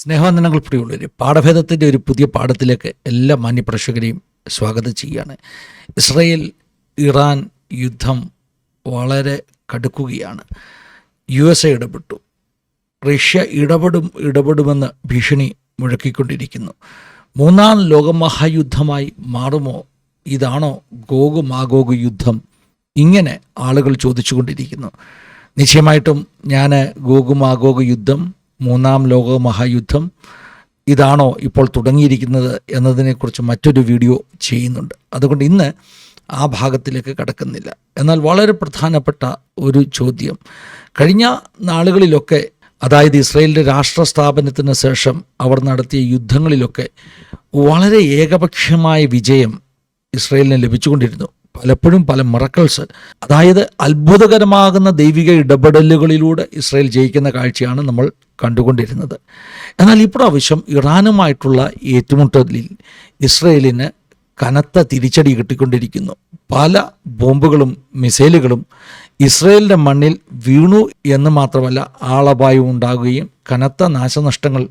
സ്നേഹവന്ദനങ്ങൾ പ്രിയുള്ളവർ പാഠഭേദത്തിന്റെ ഒരു പുതിയ പാഠത്തിലേക്ക് എല്ലാ മാന്യപ്രേക്ഷകരെയും സ്വാഗതം ചെയ്യുകയാണ്. ഇസ്രയേൽ ഇറാൻ യുദ്ധം വളരെ കടുക്കുകയാണ്. യു എസ് എ ഇടപെട്ടു. റഷ്യ ഇടപെടും ഇടപെടുമെന്ന് ഭീഷണി മുഴക്കിക്കൊണ്ടിരിക്കുന്നു. മൂന്നാം ലോകമഹായുദ്ധമായി മാറുമോ? ഇതാണോ ഗോഗ് മാഗോഗ് യുദ്ധം? ഇങ്ങനെ ആളുകൾ ചോദിച്ചുകൊണ്ടിരിക്കുന്നു. നിശ്ചയമായിട്ടും ഞാൻ ഗോഗു മാഗോഗ് യുദ്ധം മൂന്നാം ലോക മഹായുദ്ധം ഇതാണോ ഇപ്പോൾ തുടങ്ങിയിരിക്കുന്നത് എന്നതിനെക്കുറിച്ച് മറ്റൊരു വീഡിയോ ചെയ്യുന്നുണ്ട്. അതുകൊണ്ട് ഇന്ന് ആ ഭാഗത്തിലേക്ക് കടക്കുന്നില്ല. എന്നാൽ വളരെ പ്രധാനപ്പെട്ട ഒരു ചോദ്യം. കഴിഞ്ഞ നാളുകളിലൊക്കെ അതായത് ഇസ്രയേലിന്റെ രാഷ്ട്ര സ്ഥാപനത്തിന് ശേഷം അവർ നടത്തിയ യുദ്ധങ്ങളിലൊക്കെ വളരെ ഏകപക്ഷമായ വിജയം ഇസ്രയേലിന് ലഭിച്ചുകൊണ്ടിരുന്നു. പലപ്പോഴും പല മിറക്കൾസ്. അതായത് അത്ഭുതകരമാകുന്ന ദൈവിക ഇടപെടലുകളിലൂടെ ഇസ്രയേൽ ജയിക്കുന്ന കാഴ്ചയാണ് നമ്മൾ കണ്ടുകൊണ്ടിരുന്നത്. എന്നാൽ ഇപ്രാവശ്യം ഇറാനുമായിട്ടുള്ള ഏറ്റുമുട്ടലിൽ ഇസ്രയേലിന് കനത്ത തിരിച്ചടി കിട്ടിക്കൊണ്ടിരിക്കുന്നു. പല ബോംബുകളും മിസൈലുകളും ഇസ്രയേലിന്റെ മണ്ണിൽ വീണു എന്ന് മാത്രമല്ല ആളപായം ഉണ്ടാകുകയും കനത്ത നാശനഷ്ടങ്ങൾ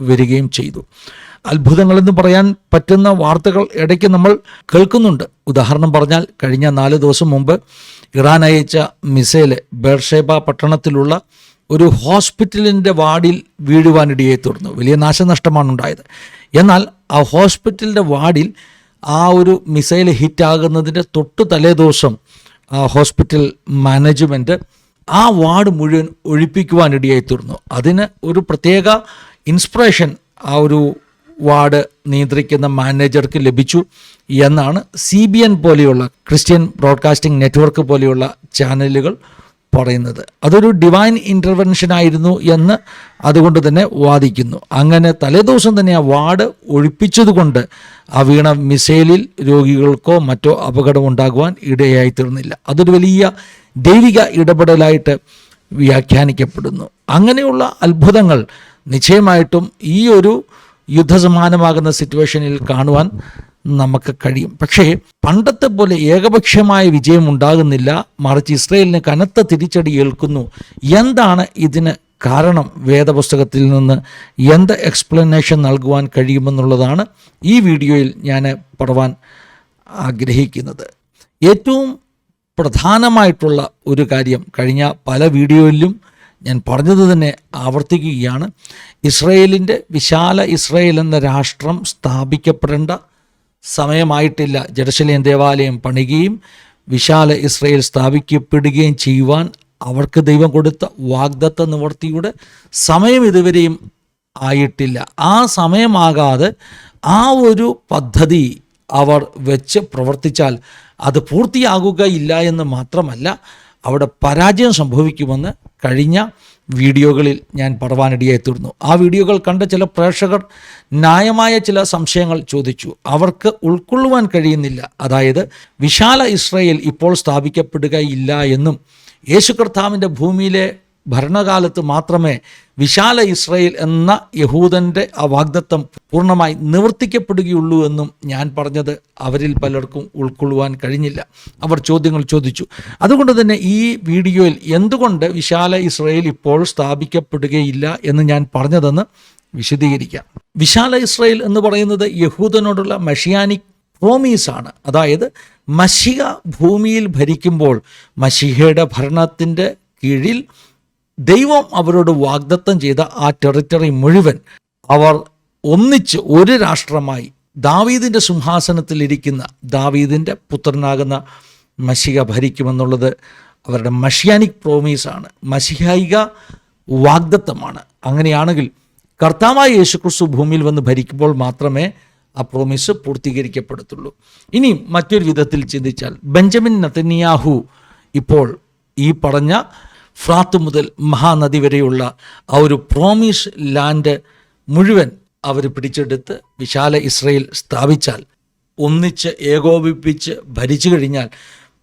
വരികയും ചെയ്തു. അത്ഭുതങ്ങളെന്ന് പറയാൻ പറ്റുന്ന വാർത്തകൾ ഇടയ്ക്ക് നമ്മൾ കേൾക്കുന്നുണ്ട്. ഉദാഹരണം പറഞ്ഞാൽ കഴിഞ്ഞ നാല് ദിവസം മുമ്പ് ഇറാൻ അയച്ച മിസൈൽ ബേർഷേബ പട്ടണത്തിലുള്ള ഒരു ഹോസ്പിറ്റലിന്റെ വാർഡിൽ വീഴുവാനിടയെ തുടർന്നു വലിയ നാശനഷ്ടമാണ് ഉണ്ടായത് എന്നാൽ ആ ഹോസ്പിറ്റലിന്റെ വാർഡിൽ ആ ഒരു മിസൈൽ ഹിറ്റാകുന്നതിന്റെ തൊട്ട് തലേ ദിവസം ആ ഹോസ്പിറ്റൽ മാനേജ്മെന്റ് ആ വാർഡ് മുഴുവൻ ഒഴിപ്പിക്കുവാനിടയായി തീർന്നു. അതിന് ഒരു പ്രത്യേക ഇൻസ്പിറേഷൻ ആ ഒരു വാർഡ് നിയന്ത്രിക്കുന്ന മാനേജർക്ക് ലഭിച്ചു എന്നാണ് സി ബി എൻ പോലെയുള്ള ക്രിസ്ത്യൻ ബ്രോഡ്കാസ്റ്റിംഗ് നെറ്റ്വർക്ക് പോലെയുള്ള ചാനലുകൾ പറയുന്നത്. അതൊരു ഡിവൈൻ ഇന്റർവെൻഷൻ ആയിരുന്നു എന്ന് അതുകൊണ്ട് തന്നെ വാദിക്കുന്നു. അങ്ങനെ തലേദിവസം തന്നെ ആ വാർഡ് ഒഴിപ്പിച്ചതുകൊണ്ട് ആ വീണ മിസൈലിൽ രോഗികൾക്കോ മറ്റോ അപകടം ഉണ്ടാകുവാൻ ഇടയായി തീർന്നില്ല അതൊരു വലിയ ദൈവിക ഇടപെടലായിട്ട് വ്യാഖ്യാനിക്കപ്പെടുന്നു. അങ്ങനെയുള്ള അത്ഭുതങ്ങൾ നിശ്ചയമായിട്ടും ഈ ഒരു യുദ്ധസമാനമാകുന്ന സിറ്റുവേഷനിൽ കാണുവാൻ നമുക്ക് കഴിയും. പക്ഷേ പണ്ടത്തെ പോലെ ഏകപക്ഷമായ വിജയം ഉണ്ടാകുന്നില്ല. മറിച്ച് ഇസ്രയേലിന് കനത്ത തിരിച്ചടി ഏൽക്കുന്നു. എന്താണ് ഇതിന് കാരണം? വേദപുസ്തകത്തിൽ നിന്ന് എന്ത് എക്സ്പ്ലനേഷൻ നൽകുവാൻ കഴിയുമെന്നുള്ളതാണ് ഈ വീഡിയോയിൽ ഞാൻ പറവാൻ ആഗ്രഹിക്കുന്നത്. ഏറ്റവും പ്രധാനമായിട്ടുള്ള ഒരു കാര്യം കഴിഞ്ഞ പല വീഡിയോയിലും ഞാൻ പറഞ്ഞത് തന്നെ ആവർത്തിക്കുകയാണ്. ഇസ്രയേലിന്റെ വിശാല ഇസ്രയേൽ എന്ന രാഷ്ട്രം സ്ഥാപിക്കപ്പെടേണ്ട സമയമായിട്ടില്ല. ജെറുസലേം ദേവാലയം പണിയുകയും വിശാല ഇസ്രയേൽ സ്ഥാപിക്കപ്പെടുകയും ചെയ്യുവാൻ അവർക്ക് ദൈവം കൊടുത്ത വാഗ്ദത്ത നിവർത്തിയുടെ സമയം ഇതുവരെയും ആയിട്ടില്ല. ആ സമയമാകാതെ ആ ഒരു പദ്ധതി അവർ വെച്ച് പ്രവർത്തിച്ചാൽ അത് പൂർത്തിയാകുകയില്ല എന്ന് മാത്രമല്ല അവിടെ പരാജയം സംഭവിക്കുമെന്ന് കഴിഞ്ഞ വീഡിയോകളിൽ ഞാൻ പറവാനിടയായി തീർന്നു. ആ വീഡിയോകൾ കണ്ട ചില പ്രേക്ഷകർ ന്യായമായ ചില സംശയങ്ങൾ ചോദിച്ചു. അവർക്ക് ഉൾക്കൊള്ളുവാൻ കഴിയുന്നില്ല. അതായത് വിശാല ഇസ്രയേൽ ഇപ്പോൾ സ്ഥാപിക്കപ്പെടുകയില്ല എന്നും യേശു കർത്താവിന്റെ ഭൂമിയിലെ ഭരണകാലത്ത് മാത്രമേ വിശാല ഇസ്രയേൽ എന്ന യഹൂദന്റെ ആ വാഗ്ദത്വം പൂർണമായി നിവർത്തിക്കപ്പെടുകയുള്ളൂ എന്നും ഞാൻ പറഞ്ഞത് അവരിൽ പലർക്കും ഉൾക്കൊള്ളുവാൻ കഴിഞ്ഞില്ല. അവർ ചോദ്യങ്ങൾ ചോദിച്ചു. അതുകൊണ്ട് തന്നെ ഈ വീഡിയോയിൽ എന്തുകൊണ്ട് വിശാല ഇസ്രയേൽ ഇപ്പോൾ സ്ഥാപിക്കപ്പെടുകയില്ല എന്ന് ഞാൻ പറഞ്ഞതെന്ന് വിശദീകരിക്കാം. വിശാല ഇസ്രയേൽ എന്ന് പറയുന്നത് യഹൂദനോടുള്ള മഷിയാനിക് പ്രോമീസാണ്. അതായത് മഷിക ഭൂമിയിൽ ഭരിക്കുമ്പോൾ മഷിഹയുടെ ഭരണത്തിന്റെ കീഴിൽ ദൈവം അവരോട് വാഗ്ദത്തം ചെയ്ത ആ ടെറിറ്ററി മുഴുവൻ അവർ ഒന്നിച്ച് ഒരു രാഷ്ട്രമായി ദാവീദിന്റെ സിംഹാസനത്തിലിരിക്കുന്ന ദാവീദിന്റെ പുത്രനാകുന്ന മഷിക ഭരിക്കുമെന്നുള്ളത് അവരുടെ മഷിയാനിക് പ്രോമീസാണ് മഷിഹായിക വാഗ്ദത്തമാണ്. അങ്ങനെയാണെങ്കിൽ കർത്താവായ യേശുക്രിസ്തു ഭൂമിയിൽ വന്ന് ഭരിക്കുമ്പോൾ മാത്രമേ ആ പ്രോമിസ് പൂർത്തീകരിക്കപ്പെടത്തുള്ളൂ. ഇനി മറ്റൊരു വിധത്തിൽ ചിന്തിച്ചാൽ ബെഞ്ചമിൻ നത്തന്യാഹു ഇപ്പോൾ ഈ പറഞ്ഞ ഫ്രാത്ത് മുതൽ മഹാനദി വരെയുള്ള ആ ഒരു പ്രോമിസ് ലാൻഡ് മുഴുവൻ അവർ പിടിച്ചെടുത്ത് വിശാല ഇസ്രയേൽ സ്ഥാപിച്ചാൽ ഒന്നിച്ച് ഏകോപിപ്പിച്ച് ഭരിച്ചു കഴിഞ്ഞാൽ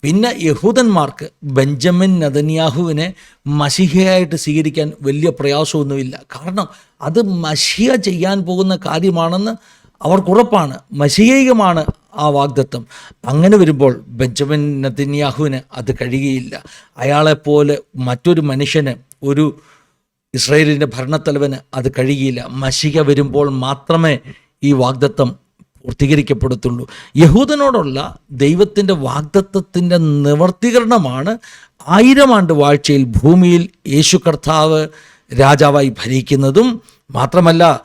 പിന്നെ യഹൂദന്മാർക്ക് ബെഞ്ചമിൻ നദന്യാഹുവിനെ മഷിഹയായിട്ട് സ്വീകരിക്കാൻ വലിയ പ്രയാസമൊന്നുമില്ല. കാരണം അത് മഷിയ ചെയ്യാൻ പോകുന്ന കാര്യമാണെന്ന് അവർക്കുറപ്പാണ് മഷികൈകമാണ് ആ വാഗ്ദത്വം അങ്ങനെ വരുമ്പോൾ ബെഞ്ചമിൻ നദിന്യാഹുവിന് അത് കഴിയുകയില്ല. അയാളെപ്പോലെ മറ്റൊരു മനുഷ്യന് ഒരു ഇസ്രയേലിന്റെ ഭരണത്തലവന് അത് കഴിയുകയില്ല. മഷിക വരുമ്പോൾ മാത്രമേ ഈ വാഗ്ദത്വം പൂർത്തീകരിക്കപ്പെടത്തുള്ളൂ. യഹൂദനോടുള്ള ദൈവത്തിന്റെ വാഗ്ദത്വത്തിന്റെ നിവർത്തീകരണമാണ് ആയിരം ആണ്ട് വാഴ്ചയിൽ ഭൂമിയിൽ യേശു കർത്താവ് രാജാവായി ഭരിക്കുന്നതും. മാത്രമല്ല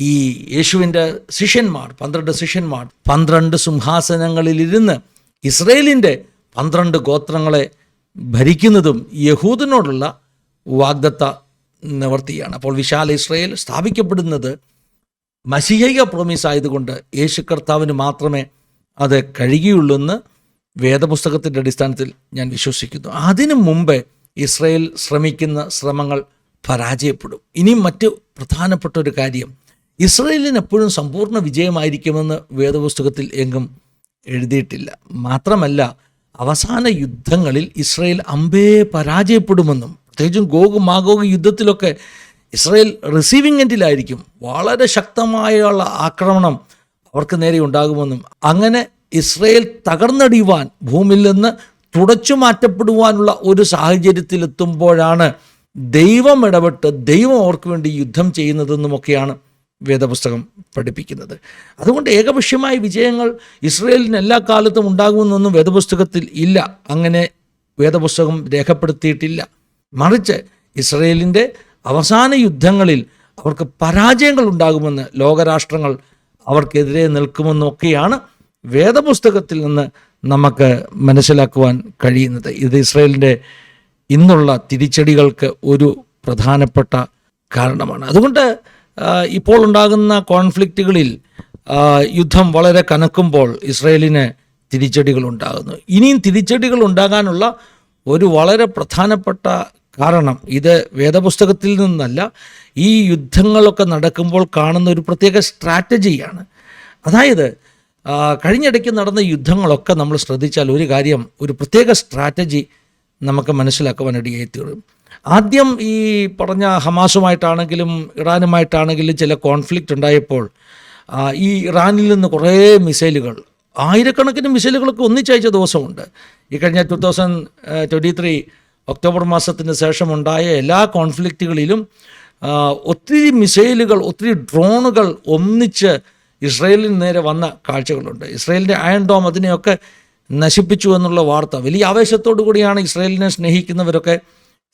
ഈ യേശുവിന്റെ ശിഷ്യന്മാർ പന്ത്രണ്ട് ശിഷ്യന്മാർ പന്ത്രണ്ട് സിംഹാസനങ്ങളിലിരുന്ന് ഇസ്രയേലിന്റെ പന്ത്രണ്ട് ഗോത്രങ്ങളെ ഭരിക്കുന്നതും യഹൂദനോടുള്ള വാഗ്ദത്ത നിവർത്തിയാണ്. അപ്പോൾ വിശാല ഇസ്രയേൽ സ്ഥാപിക്കപ്പെടുന്നത് മസിഹിക പ്രോമിസ് ആയതുകൊണ്ട് യേശു കർത്താവിന് മാത്രമേ അത് കഴിയുള്ളൂ എന്ന് വേദപുസ്തകത്തിന്റെ അടിസ്ഥാനത്തിൽ ഞാൻ വിശ്വസിക്കുന്നു. അതിനു മുമ്പേ ഇസ്രയേൽ ശ്രമിക്കുന്ന ശ്രമങ്ങൾ പരാജയപ്പെടും. ഇനിയും മറ്റ് പ്രധാനപ്പെട്ട ഒരു കാര്യം ഇസ്രയേലിന് എപ്പോഴും സമ്പൂർണ വിജയമായിരിക്കുമെന്ന് വേദപുസ്തകത്തിൽ എങ്ങും എഴുതിയിട്ടില്ല. മാത്രമല്ല അവസാന യുദ്ധങ്ങളിൽ ഇസ്രയേൽ അമ്പേ പരാജയപ്പെടുമെന്നും പ്രത്യേകിച്ചും ഗോഗ് മാഗോഗ് യുദ്ധത്തിലൊക്കെ ഇസ്രയേൽ റിസീവിംഗ് എൻഡിലായിരിക്കും വളരെ ശക്തമായുള്ള ആക്രമണം അവർക്ക് നേരെ ഉണ്ടാകുമെന്നും അങ്ങനെ ഇസ്രയേൽ തകർന്നടിയുവാൻ ഭൂമിയിൽ നിന്ന് തുടച്ചു മാറ്റപ്പെടുവാനുള്ള ഒരു സാഹചര്യത്തിലെത്തുമ്പോഴാണ് ദൈവം ഇടപെട്ട് ദൈവം അവർക്ക് വേണ്ടി യുദ്ധം ചെയ്യുന്നതെന്നുമൊക്കെയാണ് വേദപുസ്തകം പഠിപ്പിക്കുന്നത്. അതുകൊണ്ട് ഏകപക്ഷീയമായ വിജയങ്ങൾ ഇസ്രയേലിന് എല്ലാ കാലത്തും ഉണ്ടാകുമെന്നൊന്നും വേദപുസ്തകത്തിൽ ഇല്ല. അങ്ങനെ വേദപുസ്തകം രേഖപ്പെടുത്തിയിട്ടില്ല. മറിച്ച് ഇസ്രയേലിന്റെ അവസാന യുദ്ധങ്ങളിൽ അവർക്ക് പരാജയങ്ങൾ ഉണ്ടാകുമെന്ന് ലോകരാഷ്ട്രങ്ങൾ അവർക്കെതിരെ നിൽക്കുമെന്നൊക്കെയാണ് വേദപുസ്തകത്തിൽ നിന്ന് നമുക്ക് മനസ്സിലാക്കുവാൻ കഴിയുന്നത്. ഇത് ഇസ്രയേലിന്റെ ഇന്നുള്ള തിരിച്ചടികൾക്ക് ഒരു പ്രധാനപ്പെട്ട കാരണമാണ്. അതുകൊണ്ട് ഇപ്പോൾ ഉണ്ടാകുന്ന കോൺഫ്ലിക്റ്റുകളിൽ യുദ്ധം വളരെ കനക്കുമ്പോൾ ഇസ്രയേലിന് തിരിച്ചടികൾ ഉണ്ടാകുന്നു ഇനിയും തിരിച്ചടികൾ ഉണ്ടാകാനുള്ള ഒരു വളരെ പ്രധാനപ്പെട്ട കാരണം ഇത് വേദപുസ്തകത്തിൽ നിന്നല്ല ഈ യുദ്ധങ്ങളൊക്കെ നടക്കുമ്പോൾ കാണുന്ന ഒരു പ്രത്യേക സ്ട്രാറ്റജിയാണ്. അതായത് കഴിഞ്ഞിടയ്ക്ക് നടന്ന യുദ്ധങ്ങളൊക്കെ നമ്മൾ ശ്രദ്ധിച്ചാൽ ഒരു കാര്യം ഒരു പ്രത്യേക സ്ട്രാറ്റജി നമുക്ക് മനസ്സിലാക്കുവാനിടയായി തീരും ആദ്യം ഈ പറഞ്ഞ ഹമാസുമായിട്ടാണെങ്കിലും ഇറാനുമായിട്ടാണെങ്കിലും ചില കോൺഫ്ലിക്റ്റ് ഉണ്ടായപ്പോൾ ഈ ഇറാനിൽ നിന്ന് കുറേ മിസൈലുകൾ ആയിരക്കണക്കിന് മിസൈലുകളൊക്കെ ഒന്നിച്ചയച്ച ദിവസമുണ്ട്. ഈ കഴിഞ്ഞ two thousand twenty three October മാസത്തിന് ശേഷം ഉണ്ടായ എല്ലാ കോൺഫ്ലിക്റ്റുകളിലും ഒത്തിരി മിസൈലുകൾ ഒത്തിരി ഡ്രോണുകൾ ഒന്നിച്ച് ഇസ്രയേലിന് നേരെ വന്ന കാഴ്ചകളുണ്ട്. ഇസ്രയേലിന്റെ അയൺ ഡോം അതിനെയൊക്കെ നശിപ്പിച്ചു എന്നുള്ള വാർത്ത വലിയ ആവേശത്തോടു കൂടിയാണ് ഇസ്രയേലിനെ സ്നേഹിക്കുന്നവരൊക്കെ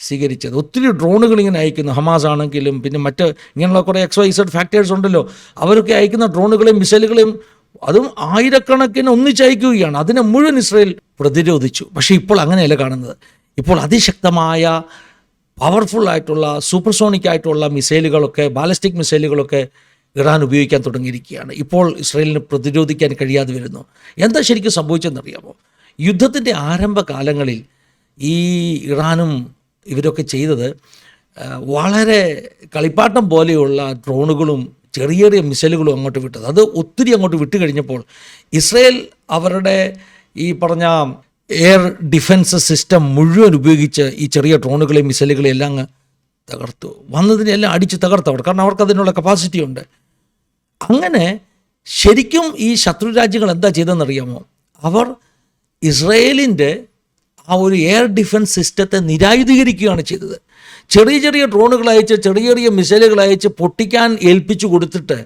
സ്വീകരിച്ചത്. ഒത്തിരി ഡ്രോണുകൾ ഇങ്ങനെ അയക്കുന്നു. ഹമാസ് ആണെങ്കിലും പിന്നെ മറ്റ് ഇങ്ങനെയുള്ള കുറേ എക്സ് വൈ സെഡ് ഫാക്ടേഴ്സ് ഉണ്ടല്ലോ. അവരൊക്കെ അയക്കുന്ന ഡ്രോണുകളെയും മിസൈലുകളെയും അതും ആയിരക്കണക്കിന് ഒന്നിച്ചയക്കുകയാണ് അതിനെ മുഴുവൻ ഇസ്രയേൽ പ്രതിരോധിച്ചു. പക്ഷേ ഇപ്പോൾ അങ്ങനെയല്ല കാണുന്നത്. ഇപ്പോൾ അതിശക്തമായ പവർഫുൾ ആയിട്ടുള്ള സൂപ്പർസോണിക് ആയിട്ടുള്ള മിസൈലുകളൊക്കെ ബാലിസ്റ്റിക് മിസൈലുകളൊക്കെ ഇറാൻ ഉപയോഗിക്കാൻ തുടങ്ങിയിരിക്കുകയാണ്. ഇപ്പോൾ ഇസ്രയേലിന് പ്രതിരോധിക്കാൻ കഴിയാതെ വരുന്നു. എന്താ ശരിക്കും സംഭവിച്ചതെന്നറിയാമോ? യുദ്ധത്തിന്റെ ആരംഭകാലങ്ങളിൽ ഈ ഇറാനും ഇവരൊക്കെ ചെയ്തത് വളരെ കളിപ്പാട്ടം പോലെയുള്ള ഡ്രോണുകളും ചെറിയ ചെറിയ മിസൈലുകളും അങ്ങോട്ട് വിട്ടത്. അത് ഒത്തിരി അങ്ങോട്ട് വിട്ട് കഴിഞ്ഞപ്പോൾ ഇസ്രയേൽ അവരുടെ ഈ പറഞ്ഞ എയർ ഡിഫൻസ് സിസ്റ്റം മുഴുവൻ ഉപയോഗിച്ച് ഈ ചെറിയ ഡ്രോണുകളെയും മിസൈലുകളെയും എല്ലാം അങ്ങ് തകർത്തു. വന്നതിനെല്ലാം അടിച്ച് തകർത്തവർ കാരണം അവർക്ക് അതിനുള്ള കപ്പാസിറ്റി ഉണ്ട്. അങ്ങനെ ശരിക്കും ഈ ശത്രു രാജ്യങ്ങൾ എന്താ ചെയ്തതെന്നറിയാമോ? അവർ ഇസ്രയേലിന്റെ ആ ഒരു എയർ ഡിഫൻസ് സിസ്റ്റത്തെ നിരായുധീകരിക്കുകയാണ് ചെയ്തത്. ചെറിയ ചെറിയ ഡ്രോണുകൾ അയച്ച് ചെറിയ ചെറിയ മിസൈലുകൾ അയച്ച് പൊട്ടിക്കാൻ ഏൽപ്പിച്ചു കൊടുത്തിട്ട്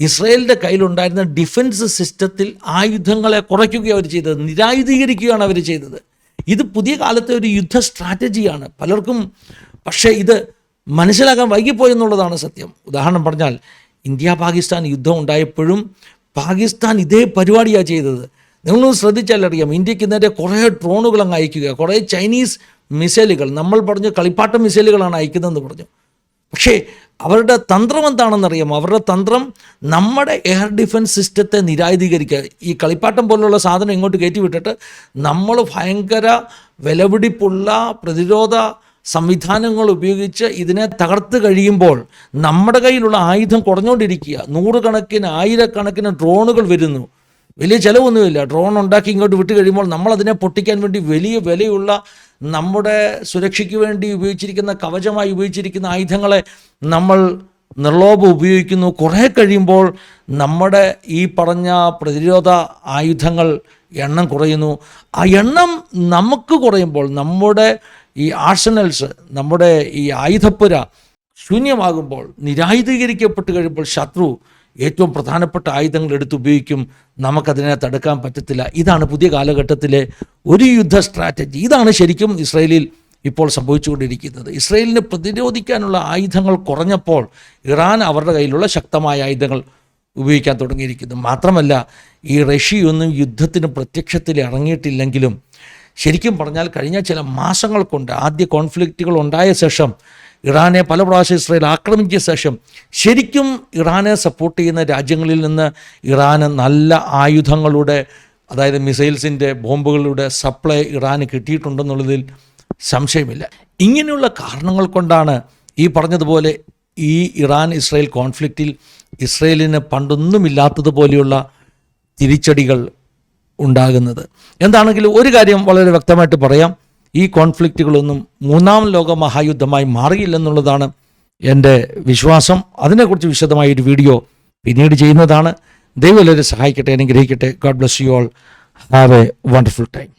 ഇസ്രയേലിന്റെ കയ്യിലുണ്ടായിരുന്ന ഡിഫൻസ് സിസ്റ്റത്തിൽ ആയുധങ്ങളെ കുറയ്ക്കുകയാണ് അവർ ചെയ്തത് നിരായുധീകരിക്കുകയാണ് അവർ ചെയ്തത്. ഇത് പുതിയ കാലത്തെ ഒരു യുദ്ധ സ്ട്രാറ്റജിയാണ്. പലർക്കും പക്ഷേ ഇത് മനസ്സിലാക്കാൻ വൈകിപ്പോയെന്നുള്ളതാണ് സത്യം. ഉദാഹരണം പറഞ്ഞാൽ ഇന്ത്യ പാകിസ്ഥാൻ യുദ്ധം ഉണ്ടായപ്പോഴും പാകിസ്ഥാൻ ഇതേ പരിപാടിയാണ് ചെയ്തത്. നിങ്ങളൊന്ന് ശ്രദ്ധിച്ചാലറിയാം. ഇന്ത്യയ്ക്ക് നേരെ കുറേ ഡ്രോണുകൾ അങ്ങ് അയക്കുക കുറേ ചൈനീസ് മിസൈലുകൾ നമ്മൾ പറഞ്ഞു കളിപ്പാട്ട മിസൈലുകളാണ് അയക്കുന്നതെന്ന് പറഞ്ഞു. പക്ഷേ അവരുടെ തന്ത്രം എന്താണെന്നറിയാമോ? അവരുടെ തന്ത്രം നമ്മുടെ എയർ ഡിഫൻസ് സിസ്റ്റത്തെ നിരായുധീകരിക്കുക. ഈ കളിപ്പാട്ടം പോലുള്ള സാധനം ഇങ്ങോട്ട് കയറ്റി വിട്ടിട്ട് നമ്മൾ ഭയങ്കര വിലപിടിപ്പുള്ള പ്രതിരോധ സംവിധാനങ്ങൾ ഉപയോഗിച്ച് ഇതിനെ തകർത്ത് കഴിയുമ്പോൾ നമ്മുടെ കയ്യിലുള്ള ആയുധം കുറഞ്ഞുകൊണ്ടിരിക്കുക. നൂറുകണക്കിന് ആയിരക്കണക്കിന് ഡ്രോണുകൾ വരുന്നു. വലിയ ചിലവൊന്നുമില്ല. ഡ്രോൺ ഉണ്ടാക്കി ഇങ്ങോട്ട് വിട്ട് കഴിയുമ്പോൾ നമ്മളതിനെ പൊട്ടിക്കാൻ വേണ്ടി വലിയ വിലയുള്ള നമ്മുടെ സുരക്ഷയ്ക്ക് വേണ്ടി ഉപയോഗിച്ചിരിക്കുന്ന കവചമായി ഉപയോഗിച്ചിരിക്കുന്ന ആയുധങ്ങളെ നമ്മൾ നിർലോഭം ഉപയോഗിക്കുന്നു. കുറേ കഴിയുമ്പോൾ നമ്മുടെ ഈ പറഞ്ഞ പ്രതിരോധ ആയുധങ്ങൾ എണ്ണം കുറയുന്നു. ആ എണ്ണം നമുക്ക് കുറയുമ്പോൾ നമ്മുടെ ഈ ആർസനൽസ് നമ്മുടെ ഈ ആയുധപ്പുര ശൂന്യമാകുമ്പോൾ നിരായുധീകരിക്കപ്പെട്ട് കഴിയുമ്പോൾ ശത്രു ഏറ്റവും പ്രധാനപ്പെട്ട ആയുധങ്ങൾ എടുത്ത് ഉപയോഗിക്കും. നമുക്കതിനെ തടുക്കാൻ പറ്റത്തില്ല. ഇതാണ് പുതിയ കാലഘട്ടത്തിലെ ഒരു യുദ്ധ സ്ട്രാറ്റജി. ഇതാണ് ശരിക്കും ഇസ്രയേലിൽ ഇപ്പോൾ സംഭവിച്ചുകൊണ്ടിരിക്കുന്നത്. ഇസ്രയേലിനെ പ്രതിരോധിക്കാനുള്ള ആയുധങ്ങൾ കുറഞ്ഞപ്പോൾ ഇറാൻ അവരുടെ കയ്യിലുള്ള ശക്തമായ ആയുധങ്ങൾ ഉപയോഗിക്കാൻ തുടങ്ങിയിരിക്കുന്നു. മാത്രമല്ല ഈ റഷ്യയൊന്നും യുദ്ധത്തിന് പ്രത്യക്ഷത്തിൽ ഇറങ്ങിയിട്ടില്ലെങ്കിലും ശരിക്കും പറഞ്ഞാൽ കഴിഞ്ഞ ചില മാസങ്ങൾ കൊണ്ട് ആദ്യ കോൺഫ്ലിക്റ്റുകൾ ഉണ്ടായ ശേഷം ഇറാനെ പല പ്രാവശ്യം ഇസ്രയേൽ ആക്രമിച്ച ശേഷം ശരിക്കും ഇറാനെ സപ്പോർട്ട് ചെയ്യുന്ന രാജ്യങ്ങളിൽ നിന്ന് ഇറാന് നല്ല ആയുധങ്ങളുടെ അതായത് മിസൈൽസിന്റെ ബോംബുകളുടെ സപ്ലൈ ഇറാന് കിട്ടിയിട്ടുണ്ടെന്നുള്ളതിൽ സംശയമില്ല. ഇങ്ങനെയുള്ള കാരണങ്ങൾ കൊണ്ടാണ് ഈ പറഞ്ഞതുപോലെ ഈ ഇറാൻ ഇസ്രയേൽ കോൺഫ്ലിക്റ്റിൽ ഇസ്രയേലിന് പണ്ടൊന്നുമില്ലാത്തതുപോലെയുള്ള തിരിച്ചടികൾ ഉണ്ടാകുന്നത്. എന്താണെങ്കിലും ഒരു കാര്യം വളരെ വ്യക്തമായിട്ട് പറയാം. ഈ കോൺഫ്ലിക്റ്റുകളൊന്നും മൂന്നാം ലോക മഹായുദ്ധമായി മാറിയില്ലെന്നുള്ളതാണ് എന്റെ വിശ്വാസം. അതിനെക്കുറിച്ച് വിശദമായ ഒരു വീഡിയോ പിന്നീട് ചെയ്യുന്നതാണ്. ദൈവം എല്ലാവരും സഹായിക്കട്ടെ അനുഗ്രഹിക്കട്ടെ. God bless you all have a wonderful time